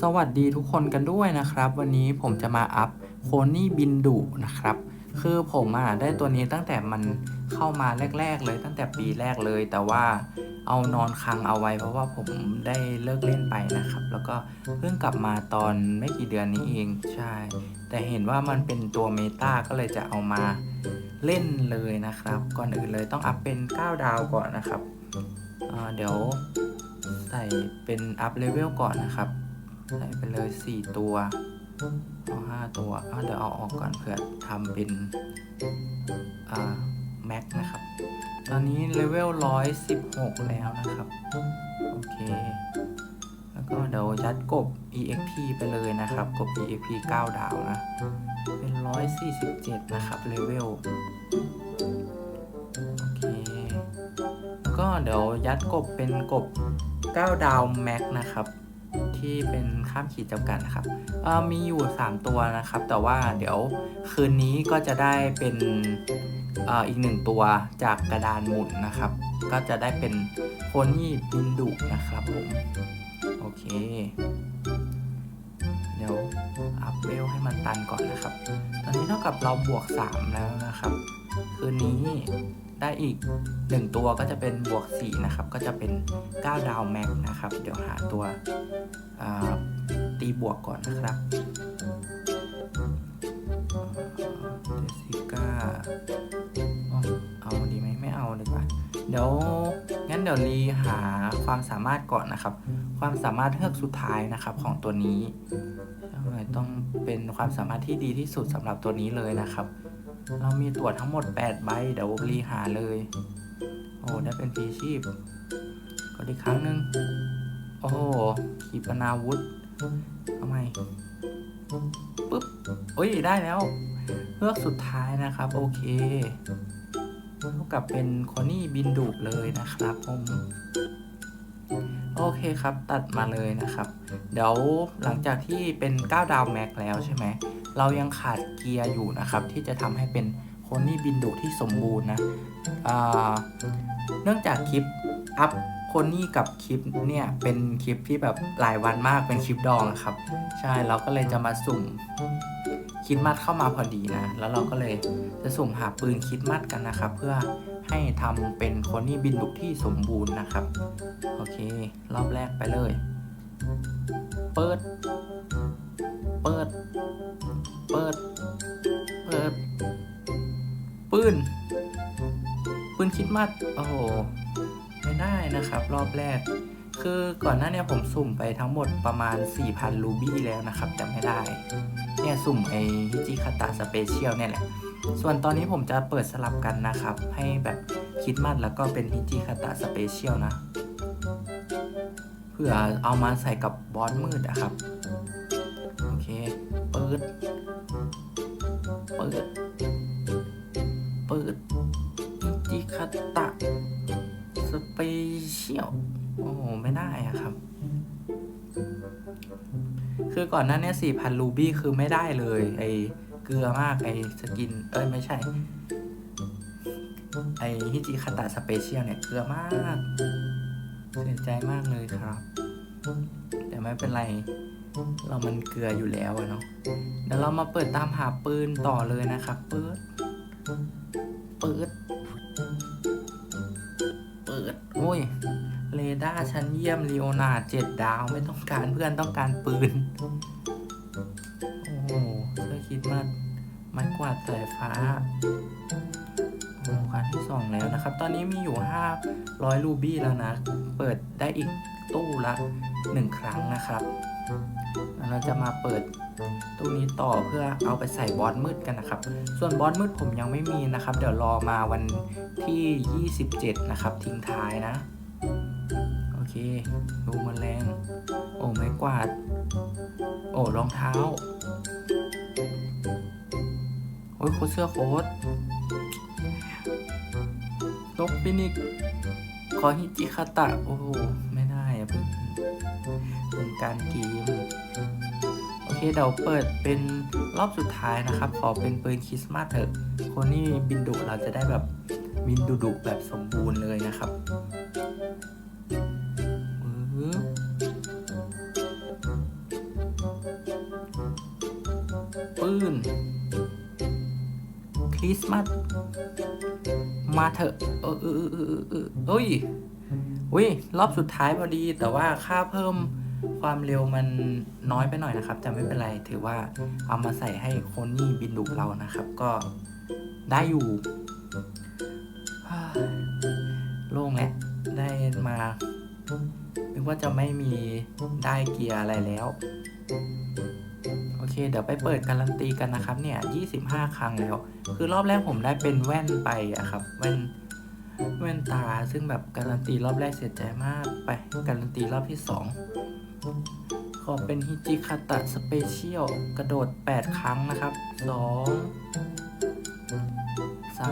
สวัสดีทุกคนกันด้วยนะครับ วันนี้ผมจะมาอัพโคนี่บินดุนะครับ คือผมอะได้ตัวนี้ตั้งแต่มันเข้ามาแรก ๆ เลยตั้งแต่ปีแรกเลย แต่ว่าเอานอนค้างเอาไว้ เพราะว่าผมได้เลิกเล่นไปนะครับ แล้วก็เพิ่งกลับมาตอนไม่กี่เดือนนี้เองใช่ แต่เห็นว่ามันเป็นตัวเมตาก็เลยจะเอามาเล่นเลยนะครับ ก่อนอื่นเลยต้องอัพเป็น 9 ดาวก่อนนะครับเดี๋ยวใส่เป็นอัพเลเวลก่อนนะครับ ใส่ไปเลย 4 ตัวเอา5ตัวอะเดี๋ยวเอาออกก่อนเผื่อทำเป็นแม็กนะครับ ตอนนี้เลเวล 116 แล้วนะครับ โอเค แล้วก็เดี๋ยวยัดกบ EXP ไปเลยนะครับ กบ EXP 9 ดาวนะ เป็น 147 นะครับเลเวลโอเค ก็เดี๋ยวยัดกบเป็นกบ 9 ดาวแม็กนะครับ ที่เป็นข้ามขีดจำกัดนะครับมีอยู่ 3 ตัวนะครับ แต่ว่าเดี๋ยวคืนนี้ก็จะได้เป็นอ,อีกหนึ่งตัวจากกระดานหมุนนะครับ ก็จะได้เป็นโคนี่บินดุนะครับผม โอเค เดี๋ยวอัพเวลให้มันตันก่อนนะครับ ตอนนี้เท่ากับเราบวก 3 แล้วนะครับ ได้อีก 1 ตัวก็จะเป็นบวก4นะครับ ก็จะเป็น 9 ดาวแม็กนะครับ เดี๋ยวหาตัวตีบวกก่อนนะครับเจสิก้าอ๋อเอาดีไหมไม่เอาดีกว่า เดี๋ยวงั้นเดี๋ยวรีหาความสามารถก่อนนะครับ ความสามารถเฮือกสุดท้ายนะครับของตัวนี้ต้องเป็นความสามารถที่ดีที่สุดสำหรับตัวนี้เลยนะครับ เรามีตัวทั้งหมด 8 ใบ เดี๋ยวรีหาเลย โอ้ ได้เป็นพีชีพ ก็อีกครั้งหนึ่งโอ้โหขีปนาวุธทำไมปึ๊บโอ้ย ได้แล้วเลือกสุดท้ายนะครับ โอเคเท่ากับเป็นคอนี่บินดุเลยนะครับผม โอเคครับ ตัดมาเลยนะครับ เดี๋ยวหลังจากที่เป็น 9 ดาวแม็กแล้วใช่ไหม เรายังขาดเกียร์อยู่นะครับ ที่จะทำให้เป็นโคนี่บินดุที่สมบูรณ์นะเนื่องจากคลิปอัพโคนี่กับคลิปเนี่ยเป็นคลิปที่แบบหลายวันมากเป็นคลิปดองครับ ใช่เราก็เลยจะมาสุ่มคิดมัดเข้ามาพอดีนะ แล้วเราก็เลยจะสุ่มหาปืนคิดมัดกันนะครับ เพื่อ ให้ทำเป็นโคนี่บินดุที่สมบูรณ์นะครับ โอเค รอบแรกไปเลย เปิด เปิด เปิด เปิด ปืน ปืนคิดมัด โอ้โห ไม่ได้นะครับ รอบแรก คือก่อนหน้าเนี้ผมสุ่มไปทั้งหมดประมาณ 4,000 รูบี้แล้วนะครับแต่ไม่ได้ เนี่ยสุ่มไอฮิจิคาตะสเปเชียลเนี่ยแหละ ส่วนตอนนี้ผมจะเปิดสลับกันนะครับ ให้แบบคิดมัดแล้วก็เป็นฮิจิคาตะสเปเชียลนะ เพื่อเอามาใส่กับบอสมืดอะครับ โอเค เปิด เปิด เปิดอิจิคาตะสเปเชียล โอ้โหไม่ได้อะครับคือก่อนหน้านี้สี่พันรูบี้คือไม่ได้เลยไอ เกลือมากไอสกิน เอ้ย ไม่ใช่ ไอฮิจิคาตะสเปเชียลเนี่ย เกลือมากเสียใจมากเลยครับ แต่ไม่เป็นไร เรามันเกลืออยู่แล้วเนาะเดี๋ยวเรามาเปิดตามหาปืนต่อเลยนะครับเปิดเปิดเปิดโอ้ยเรดาร์ชั้นเยี่ยมลีโอนาเจ็ดดาวไม่ต้องการเพื่อนต้องการปืน สายฟ้าโอ้คันที่สองแล้วนะครับ ตอนนี้มีอยู่ 500 รูบี้แล้วนะ เปิดได้อีกตู้ละหนึ่งครั้งนะครับเราจะมาเปิดตู้นี้ต่อเพื่อเอาไปใส่บอสมืดกันนะครับ ส่วนบอสมืดผมยังไม่มีนะครับ เดี๋ยวรอมาวันที่ 27 นะครับ ทิ้งท้ายนะ โอเค ดูมันแรง โอ้ไม้กวาด โอ้รองเท้า อ้ยโคเสื้อโค้ทนกฟินิกขอฮิจิคาตะ โอ้โห ไม่ได้อะเพื่อนเป็นการเกม โอเคเดี๋ยวเปิดเป็นรอบสุดท้ายนะครับ ขอเป็นปืนคริสต์มาสเถอะ คนนี้บินดุเราจะได้แบบบินดุดุแบบสมบูรณ์เลยนะครับปืน ริสต์มาสมาเถอะเออเออเออเออเออเอ้ยอุ้ยรอบสุดท้ายพอดีแต่ว่าค่าเพิ่มความเร็วมันน้อยไปหน่อยนะครับ แต่ไม่เป็นไรถือว่าเอามาใส่ให้โคนนี่บินดุเรานะครับ ก็ได้อยู่โล่งแล้วได้มานึกว่าจะไม่มีได้เกียร์อะไรแล้ว เคเดี๋ยวไปเปิดการันตีกันนะครับเนี่ย 25 ครั้งแล้ว คือรอบแรกผมได้เป็นแว่นไปอะครับแว่นแว่นตาซึ่งแบบการันตีรอบแรกเสียใจมากไปการันตีรอบที่ 2 ขอเป็นฮิจิคาตะสเปเชียลกระโดด 8 ครั้งนะครับ 2 3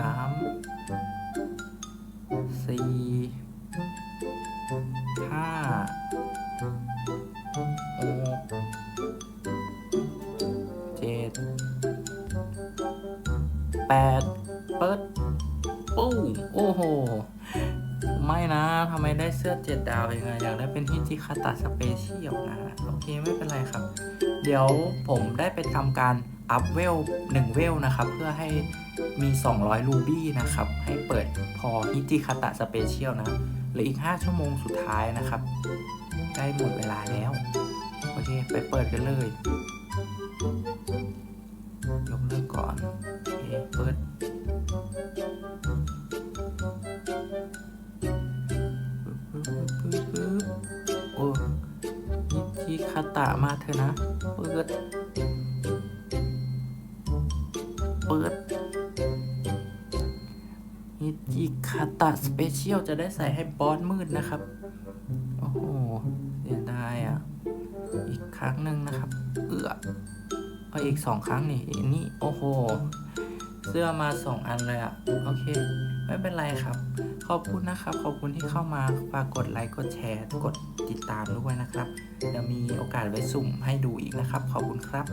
4 ไม่นะทำไมได้เสื้อเจ็ดดาวเองอะอยากได้เป็นฮิจิคาตะสเปเชียลนะ โอเคไม่เป็นไรครับ เดี๋ยวผมได้ไปทำการอัพเวล1เวลนะครับ เพื่อให้มี 200 รูบี้นะครับ ให้เปิดพอฮิจิคาตะสเปเชียลนะเหลืออีก 5 ชั่วโมงสุดท้ายนะครับใกล้หมดเวลาแล้ว โอเค ไปเปิดกันเลย ยกเลิกก่อน โอเค เปิด ตะมาเถอะนะ เปิด เปิดฮิจิคาตะสเปเชียลจะได้ใส่ให้บอสมืดนะครับ โอ้โห เสียดายอะ อีกครั้งหนึ่งนะครับ เอื้อเอาอีกสองครั้งนี่ นี่ โอ้โห เสื้อมาสองอันเลยอะ โอเค ไม่เป็นไรครับ ขอบคุณนะครับ ขอบคุณที่เข้ามา ฝากกดไลค์ กดแชร์ กด ติดตามด้วยนะครับเดี๋ยวมีโอกาสไว้สุ่มให้ดูอีกนะครับ ขอบคุณครับ